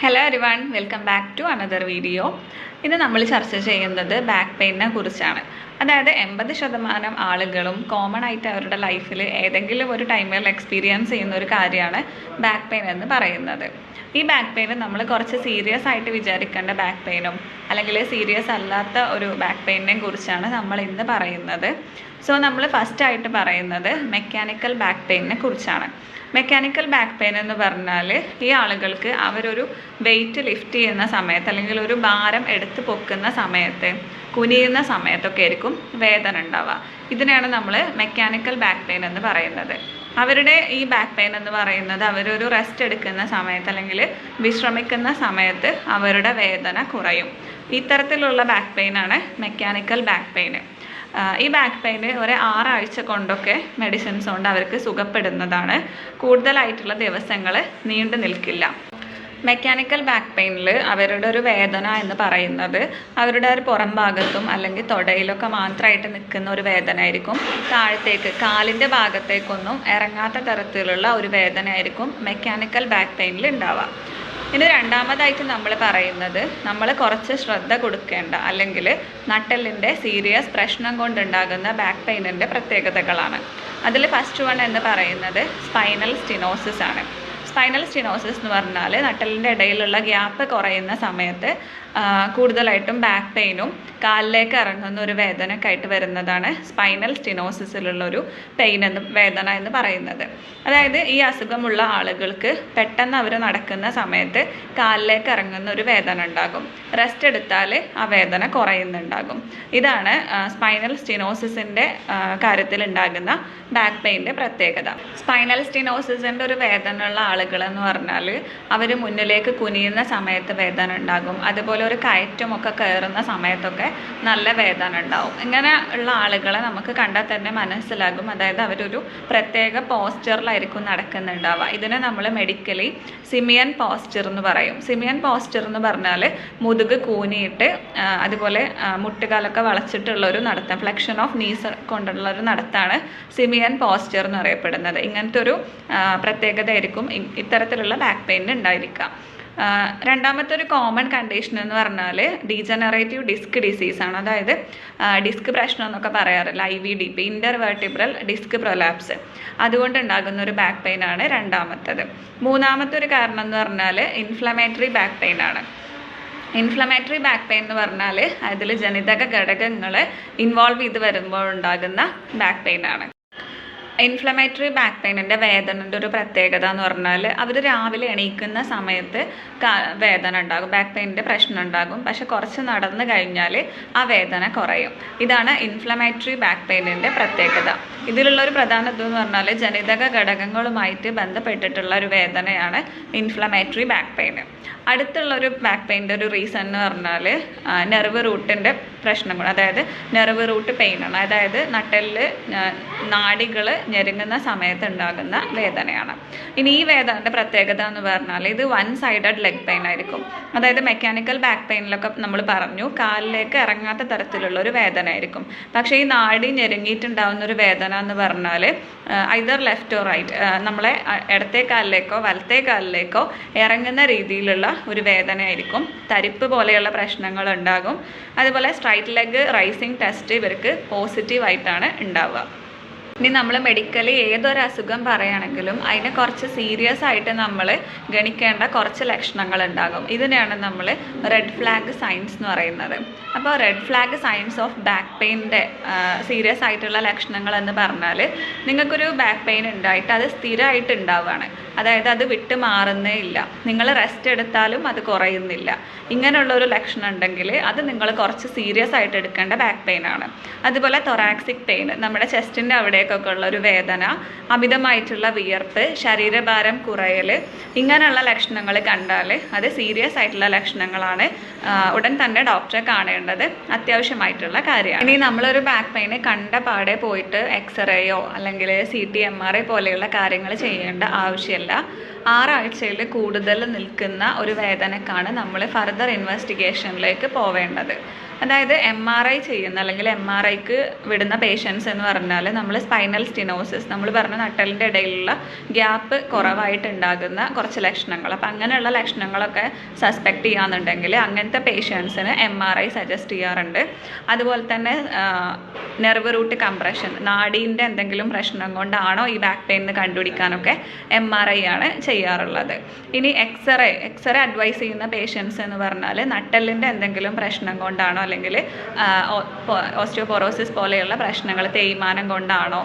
Hello everyone welcome back to another video ഇന്ന് നമ്മൾ ചർച്ച ചെയ്യുന്നത് ബാക്ക് പെയിനെ കുറിച്ചാണ്. അതായത് എൺപത് ശതമാനം ആളുകളും കോമൺ ആയിട്ട് അവരുടെ ലൈഫിൽ ഏതെങ്കിലും ഒരു ടൈമിൽ എക്സ്പീരിയൻസ് ചെയ്യുന്ന ഒരു കാര്യമാണ് ബാക്ക് പെയിൻ എന്ന് പറയുന്നത്. ഈ ബാക്ക് പെയിൻ നമ്മൾ കുറച്ച് സീരിയസ് ആയിട്ട് വിചാരിക്കേണ്ട ബാക്ക് പെയിനും അല്ലെങ്കിൽ സീരിയസ് അല്ലാത്ത ഒരു ബാക്ക് പെയിനിനെയും കുറിച്ചാണ് നമ്മൾ ഇന്ന് പറയുന്നത്. സോ നമ്മൾ ഫസ്റ്റ് ആയിട്ട് പറയുന്നത് മെക്കാനിക്കൽ ബാക്ക് പെയിനിനെ കുറിച്ചാണ്. മെക്കാനിക്കൽ ബാക്ക് പെയിൻ എന്ന് പറഞ്ഞാൽ ഈ ആളുകൾക്ക് അവരൊരു വെയിറ്റ് ലിഫ്റ്റ് ചെയ്യുന്ന സമയത്ത് അല്ലെങ്കിൽ ഒരു ഭാരം എടുത്ത് പൊക്കുന്ന സമയത്ത് കുനിയുന്ന സമയത്തൊക്കെ ആയിരിക്കും വേദന ഉണ്ടാവുക. ഇതിനെയാണ് നമ്മൾ മെക്കാനിക്കൽ ബാക്ക് പെയിൻ എന്ന് പറയുന്നത്. അവരുടെ ഈ ബാക്ക് പെയിൻ എന്ന് പറയുന്നത് അവരൊരു റെസ്റ്റ് എടുക്കുന്ന സമയത്ത് അല്ലെങ്കിൽ വിശ്രമിക്കുന്ന സമയത്ത് അവരുടെ വേദന കുറയും. ഇത്തരത്തിലുള്ള ബാക്ക് പെയിനാണ് മെക്കാനിക്കൽ ബാക്ക് പെയിൻ ഈ ബാക്ക് പെയിൻ ഒരു ആറാഴ്ച കൊണ്ടൊക്കെ മെഡിസിൻസ് കൊണ്ട് അവർക്ക് സുഖപ്പെടുന്നതാണ്. കൂടുതലായിട്ടുള്ള ദിവസങ്ങൾ നീണ്ടു നിൽക്കില്ല. മെക്കാനിക്കൽ ബാക്ക് പെയിനിൽ അവരുടെ ഒരു വേദന എന്ന് പറയുന്നത് അവരുടെ ഒരു പുറം ഭാഗത്തും അല്ലെങ്കിൽ തൊടയിലൊക്കെ മാത്രമായിട്ട് നിൽക്കുന്ന ഒരു വേദന ആയിരിക്കും താഴത്തേക്ക് കാലിന്റെ ഭാഗത്തേക്കൊന്നും ഇറങ്ങാത്ത തരത്തിലുള്ള ഒരു വേദന ആയിരിക്കും മെക്കാനിക്കൽ ബാക്ക് പെയിനിൽ ഉണ്ടാവുക ഇനി രണ്ടാമതായിട്ട് നമ്മൾ പറയുന്നത് നമ്മൾ കുറച്ച് ശ്രദ്ധ കൊടുക്കേണ്ട അല്ലെങ്കിൽ നട്ടലിന്റെ സീരിയസ് പ്രശ്നം കൊണ്ടുണ്ടാകുന്ന ബാക്ക് പെയിനിന്റെ പ്രത്യേകതകളാണ്. അതിൽ ഫസ്റ്റ് വൺ എന്ന് പറയുന്നത് സ്പൈനൽ സ്റ്റിനോസിസ് ആണ്. സ്പൈനൽ സ്റ്റിനോസിസ് എന്ന് പറഞ്ഞാൽ നട്ടലിന്റെ ഇടയിലുള്ള ഗ്യാപ്പ് കുറയുന്ന സമയത്ത് കൂടുതലായിട്ടും ബാക്ക് പെയിനും കാലിലേക്ക് ഇറങ്ങുന്ന ഒരു വേദനയൊക്കെ ആയിട്ട് വരുന്നതാണ് സ്പൈനൽ സ്റ്റിനോസിസിലുള്ള ഒരു പെയിൻ എന്ന് വേദന എന്ന് പറയുന്നത്. അതായത് ഈ അസുഖമുള്ള ആളുകൾക്ക് പെട്ടെന്ന് അവർ നടക്കുന്ന സമയത്ത് കാലിലേക്ക് ഇറങ്ങുന്ന ഒരു വേദന ഉണ്ടാകും. റെസ്റ്റ് എടുത്താൽ ആ വേദന കുറയുന്നുണ്ടാകും. ഇതാണ് സ്പൈനൽ സ്റ്റിനോസിസിന്റെ കാര്യത്തിൽ ഉണ്ടാകുന്ന ബാക്ക് പെയിന്റെ പ്രത്യേകത. സ്പൈനൽ സ്റ്റിനോസിസിന്റെ ഒരു വേദനയുള്ള ആളുകൾ എന്ന് പറഞ്ഞാൽ അവർ മുന്നിലേക്ക് കുനിയുന്ന സമയത്ത് വേദന ഉണ്ടാകും. അതുപോലെ ഒരു കയറ്റമൊക്കെ കയറുന്ന സമയത്തൊക്കെ നല്ല വേദന ഉണ്ടാവും. ഇങ്ങനെ ഉള്ള ആളുകളെ നമുക്ക് കണ്ടാൽ തന്നെ മനസ്സിലാകും. അതായത് അവരൊരു പ്രത്യേക പോസ്റ്ററിലായിരിക്കും നടക്കുന്നുണ്ടാവുക. ഇതിനെ നമ്മൾ മെഡിക്കലി സിമിയൻ പോസ്റ്റർ എന്ന് പറയും. സിമിയൻ പോസ്റ്റർ എന്ന് പറഞ്ഞാൽ മുതുക് കൂനിയിട്ട് അതുപോലെ മുട്ടുകാലൊക്കെ വളച്ചിട്ടുള്ള ഒരു നടത്തം. ഫ്ലെക്ഷൻ ഓഫ് നീസ് കൊണ്ടുള്ള ഒരു നടത്താണ് സിമിയൻ പോസ്റ്റർ എന്ന് അറിയപ്പെടുന്നത്. ഇങ്ങനത്തെ ഒരു പ്രത്യേകത ആയിരിക്കും ഇത്തരത്തിലുള്ള ബാക്ക് പെയിൻ ഉണ്ടായിരിക്കാം. രണ്ടാമത്തെ ഒരു കോമൺ കണ്ടീഷൻ എന്ന് പറഞ്ഞാൽ ഡീജനറേറ്റീവ് ഡിസ്ക് ഡിസീസ് ആണ്. അതായത് ഡിസ്ക് പ്രശ്നം എന്നൊക്കെ പറയാറില്ല I V D P intervertebral disc prolapse അതുകൊണ്ട് ഉണ്ടാകുന്ന ഒരു ബാക്ക് പെയിൻ ആണ് രണ്ടാമത്തത്. മൂന്നാമത്തെ ഒരു കാരണം എന്ന് പറഞ്ഞാൽ ഇൻഫ്ലമേറ്ററി ബാക്ക് പെയിൻ ആണ്. ഇൻഫ്ലമേറ്ററി ബാക്ക് പെയിൻ എന്ന് പറഞ്ഞാൽ അതിൽ ജനിതക ഘടകങ്ങൾ ഇൻവോൾവ് ചെയ്ത് വരുമ്പോൾ ഉണ്ടാകുന്ന ബാക്ക് പെയിൻ ആണ്. ഇൻഫ്ലമേറ്ററി ബാക്ക് പെയിനിന്റെ വേദനന്റെ ഒരു പ്രത്യേകത എന്ന് പറഞ്ഞാൽ അവർ രാവിലെ എണീക്കുന്ന സമയത്ത് വേദന ഉണ്ടാകും. ബാക്ക് പെയിനിന്റെ പ്രശ്നം ഉണ്ടാകും. പക്ഷെ കുറച്ച് നടന്നു കഴിഞ്ഞാൽ ആ വേദന കുറയും. ഇതാണ് ഇൻഫ്ലമേറ്ററി ബാക്ക് പെയിനിന്റെ പ്രത്യേകത. ഇതിലുള്ള ഒരു പ്രധാന ഇതെന്ന് പറഞ്ഞാൽ ജനിതക ഘടകങ്ങളുമായിട്ട് ബന്ധപ്പെട്ടിട്ടുള്ള ഒരു വേദനയാണ് ഇൻഫ്ലമേറ്ററി ബാക്ക് പെയിൻ അടുത്തുള്ള ഒരു ബാക്ക് പെയിന്റെ ഒരു റീസൺ എന്ന് പറഞ്ഞാൽ നെർവ് റൂട്ടിന്റെ പ്രശ്നങ്ങൾ അതായത് നെർവ് റൂട്ട് പെയിൻ ആണ്. അതായത് നട്ടലിൽ നാടികൾ ഞെരുങ്ങുന്ന സമയത്ത് ഉണ്ടാകുന്ന വേദനയാണ്. ഇനി ഈ വേദനയുടെ പ്രത്യേകത എന്ന് പറഞ്ഞാൽ ഇത് വൺ സൈഡഡ് ലെഗ് പെയിൻ ആയിരിക്കും. അതായത് മെക്കാനിക്കൽ ബാക്ക് പെയിനിലൊക്കെ നമ്മൾ പറഞ്ഞു കാലിലേക്ക് ഇറങ്ങാത്ത തരത്തിലുള്ള ഒരു വേദന ആയിരിക്കും പക്ഷേ ഈ നാടി ഞെരുങ്ങിയിട്ടുണ്ടാകുന്ന ഒരു വേദന എന്ന് പറഞ്ഞാൽ ഐദർ ലെഫ്റ്റ് ഓർ റൈറ്റ് നമ്മളെ ഇടത്തെ കാലിലേക്കോ വലത്തെ കാലിലേക്കോ ഇറങ്ങുന്ന രീതിയിലുള്ള ഒരു വേദന ആയിരിക്കും തരിപ്പ് പോലെയുള്ള പ്രശ്നങ്ങൾ ഉണ്ടാകും. അതുപോലെ സ്ട്രൈറ്റ് ലെഗ് റൈസിങ് ടെസ്റ്റ് ഇവർക്ക് പോസിറ്റീവായിട്ടാണ് ഉണ്ടാവുക. ഇനി നമ്മൾ മെഡിക്കലി ഏതൊരു അസുഖം പറയുകയാണെങ്കിലും അതിനെ കുറച്ച് സീരിയസ് ആയിട്ട് നമ്മൾ ഗണിക്കേണ്ട കുറച്ച് ലക്ഷണങ്ങൾ ഉണ്ടാകും. ഇതിനെയാണ് നമ്മൾ റെഡ് ഫ്ലാഗ് സയൻസ് എന്ന് പറയുന്നത്. അപ്പോൾ red flag signs of back പെയിന്റെ serious ആയിട്ടുള്ള ലക്ഷണങ്ങൾ എന്ന് പറഞ്ഞാൽ നിങ്ങൾക്കൊരു ബാക്ക് പെയിൻ ഉണ്ടായിട്ട് അത് സ്ഥിരമായിട്ട് ഉണ്ടാവുകയാണ്. അതായത് അത് വിട്ട് മാറുന്നേ ഇല്ല. നിങ്ങൾ റെസ്റ്റ് എടുത്താലും അത് കുറയുന്നില്ല. ഇങ്ങനെയുള്ള ഒരു ലക്ഷണം ഉണ്ടെങ്കിൽ അത് നിങ്ങൾ കുറച്ച് സീരിയസ് ആയിട്ട് എടുക്കേണ്ട ബാക്ക് പെയിൻ ആണ്. അതുപോലെ തൊറാക്സിക് പെയിൻ നമ്മുടെ ചെസ്റ്റിന്റെ അവിടേക്കൊക്കെ ഉള്ള ഒരു വേദന അമിതമായിട്ടുള്ള വിയർപ്പ് ശരീരഭാരം കുറയൽ ഇങ്ങനെയുള്ള ലക്ഷണങ്ങൾ കണ്ടാൽ അത് സീരിയസ് ആയിട്ടുള്ള ലക്ഷണങ്ങളാണ് ഉടൻ തന്നെ ഡോക്ടറെ കാണേണ്ടത് അത്യാവശ്യമായിട്ടുള്ള കാര്യമാണ്. ഇനി നമ്മളൊരു ബാക്ക് പെയിന് കണ്ട പാടെ പോയിട്ട് എക്സ്റേയോ അല്ലെങ്കിൽ C T M R I പോലെയുള്ള കാര്യങ്ങൾ ചെയ്യേണ്ട ആവശ്യമില്ല. ആറാഴ്ചയിൽ കൂടുതൽ നിൽക്കുന്ന ഒരു വേദനക്കാണ് നമ്മൾ ഫർദർ ഇൻവെസ്റ്റിഗേഷനിലേക്ക് പോവേണ്ടത്. അതായത് എം ആർ ഐ ചെയ്യുന്ന അല്ലെങ്കിൽ എം ആർ ഐക്ക് വിടുന്ന പേഷ്യൻസ് എന്ന് പറഞ്ഞാൽ നമ്മൾ സ്പൈനൽ സ്റ്റിനോസിസ് നമ്മൾ പറഞ്ഞ നട്ടലിന്റെ ഇടയിലുള്ള ഗ്യാപ്പ് കുറവായിട്ടുണ്ടാകുന്ന കുറച്ച് ലക്ഷണങ്ങൾ. അപ്പം അങ്ങനെയുള്ള ലക്ഷണങ്ങളൊക്കെ സസ്പെക്ട് ചെയ്യാന്നുണ്ടെങ്കിൽ അങ്ങനത്തെ പേഷ്യൻസിന് എം ആർ ഐ സജസ്റ്റ് ചെയ്യാറുണ്ട്. അതുപോലെ തന്നെ നെർവ് റൂട്ട് കംപ്രഷൻ നാടീന്റെ എന്തെങ്കിലും പ്രശ്നം കൊണ്ടാണോ ഈ ബാക്ക് പെയിൻ കണ്ടുപിടിക്കാനൊക്കെ എം ആർ ഐ ആണ് ചെയ്യാറുള്ളത്. ഇനി എക്സ്റേ എക്സ്റേ അഡ്വൈസ് ചെയ്യുന്ന പേഷ്യൻസ് എന്ന് പറഞ്ഞാൽ നട്ടലിന്റെ എന്തെങ്കിലും പ്രശ്നം കൊണ്ടാണോ അല്ലെങ്കിൽ ഓസ്റ്റിയോപൊറോസിസ് പോലെയുള്ള പ്രശ്നങ്ങൾ തേയ്മാനം കൊണ്ടാണോ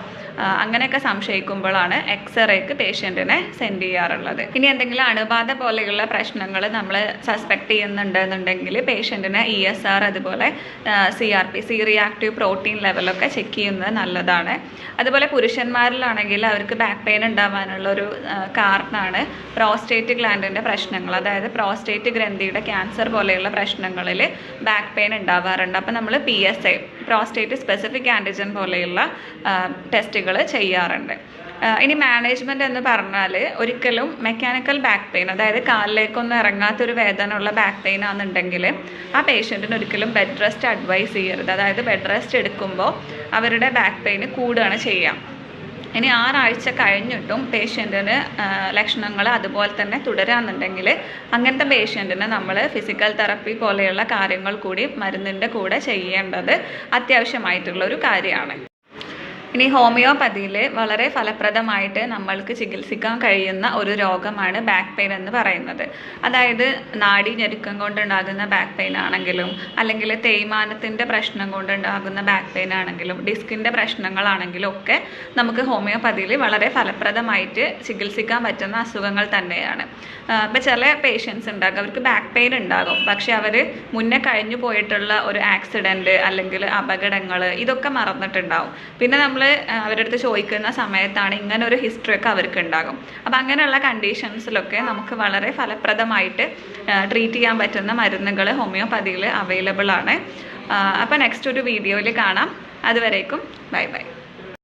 അങ്ങനെയൊക്കെ സംശയിക്കുമ്പോഴാണ് എക്സ്റേക്ക് പേഷ്യന്റിനെ സെൻഡ് ചെയ്യാറുള്ളത്. ഇനി എന്തെങ്കിലും അണുബാധ പോലെയുള്ള പ്രശ്നങ്ങൾ നമ്മൾ സസ്പെക്ട് ചെയ്യുന്നുണ്ടെന്നുണ്ടെങ്കിൽ പേഷ്യന്റിന് ഇ എസ് ആർ അതുപോലെ C R P C reactive protein ലെവലൊക്കെ check ചെയ്യുന്നത് നല്ലതാണ്. അതുപോലെ പുരുഷന്മാരിലാണെങ്കിൽ അവർക്ക് ബാക്ക് പെയിൻ ഉണ്ടാവാനുള്ള ഒരു കാരണമാണ് പ്രോസ്റ്റേറ്റ് ഗ്ലാൻഡിന്റെ പ്രശ്നങ്ങൾ. അതായത് പ്രോസ്റ്റേറ്റ് ഗ്രന്ഥിയുടെ ക്യാൻസർ പോലെയുള്ള പ്രശ്നങ്ങളിൽ ബാക്ക് പെയിൻ ഉണ്ടാവാറുണ്ട്. അപ്പോൾ നമ്മൾ P S A prostate specific antigen പോലെയുള്ള ടെസ്റ്റുകൾ ചെയ്യാറുണ്ട്. ഇനി മാനേജ്മെന്റ് എന്ന് പറഞ്ഞാൽ ഒരിക്കലും മെക്കാനിക്കൽ ബാക്ക് പെയിൻ അതായത് കാലിലേക്കൊന്നും ഇറങ്ങാത്തൊരു വേദനയുള്ള ബാക്ക് പെയിൻ ആണെന്നുണ്ടെങ്കിൽ ആ പേഷ്യന്റിന് ഒരിക്കലും ബെഡ് റെസ്റ്റ് അഡ്വൈസ് ചെയ്യരുത്. അതായത് ബെഡ് റെസ്റ്റ് എടുക്കുമ്പോൾ അവരുടെ ബാക്ക് പെയിൻ കൂടുകയാണ് ചെയ്യുക ഇനി ആറാഴ്ച കഴിഞ്ഞിട്ടും പേഷ്യന്റിന് ലക്ഷണങ്ങൾ അതുപോലെ തന്നെ തുടരാന്നുണ്ടെങ്കിൽ അങ്ങനത്തെ പേഷ്യന്റിന് നമ്മൾ ഫിസിക്കൽ തെറപ്പി പോലെയുള്ള കാര്യങ്ങൾ കൂടി മരുന്നിന്റെ കൂടെ ചെയ്യേണ്ടത് അത്യാവശ്യമായിട്ടുള്ള ഒരു കാര്യമാണ്. ഇനി ഹോമിയോപ്പതിയിൽ വളരെ ഫലപ്രദമായിട്ട് നമ്മൾക്ക് ചികിത്സിക്കാൻ കഴിയുന്ന ഒരു രോഗമാണ് ബാക്ക് പെയിൻ എന്ന് പറയുന്നത്. അതായത് നാഡി ഞെരുക്കം കൊണ്ടുണ്ടാകുന്ന ബാക്ക് പെയിൻ ആണെങ്കിലും അല്ലെങ്കിൽ തേയ്മാനത്തിന്റെ പ്രശ്നം കൊണ്ടുണ്ടാകുന്ന ബാക്ക് പെയിൻ ആണെങ്കിലും ഡിസ്കിന്റെ പ്രശ്നങ്ങളാണെങ്കിലും ഒക്കെ നമുക്ക് ഹോമിയോപ്പതിയിൽ വളരെ ഫലപ്രദമായിട്ട് ചികിത്സിക്കാൻ പറ്റുന്ന അസുഖങ്ങൾ തന്നെയാണ്. ഇപ്പം ചില പേഷ്യൻസ് ഉണ്ടാകും അവർക്ക് ബാക്ക് പെയിൻ ഉണ്ടാകും. പക്ഷെ അവർ മുന്നേ കഴിഞ്ഞു പോയിട്ടുള്ള ഒരു ആക്സിഡന്റ് അല്ലെങ്കിൽ അപകടങ്ങൾ ഇതൊക്കെ മറന്നിട്ടുണ്ടാവും. പിന്നെ നമ്മൾ അവരുടെ അടുത്ത് ചോദിക്കുന്ന സമയത്താണ് ഇങ്ങനെ ഒരു ഹിസ്റ്ററി ഒക്കെ അവർക്ക് ഉണ്ടാകും അപ്പം അങ്ങനെയുള്ള കണ്ടീഷൻസിലൊക്കെ നമുക്ക് വളരെ ഫലപ്രദമായിട്ട് ട്രീറ്റ് ചെയ്യാൻ പറ്റുന്ന മരുന്നുകൾ ഹോമിയോപ്പതിയിൽ അവൈലബിൾ ആണ് അപ്പോൾ നെക്സ്റ്റ് ഒരു വീഡിയോയിൽ കാണാം. അതുവരേക്കും ബൈ ബൈ.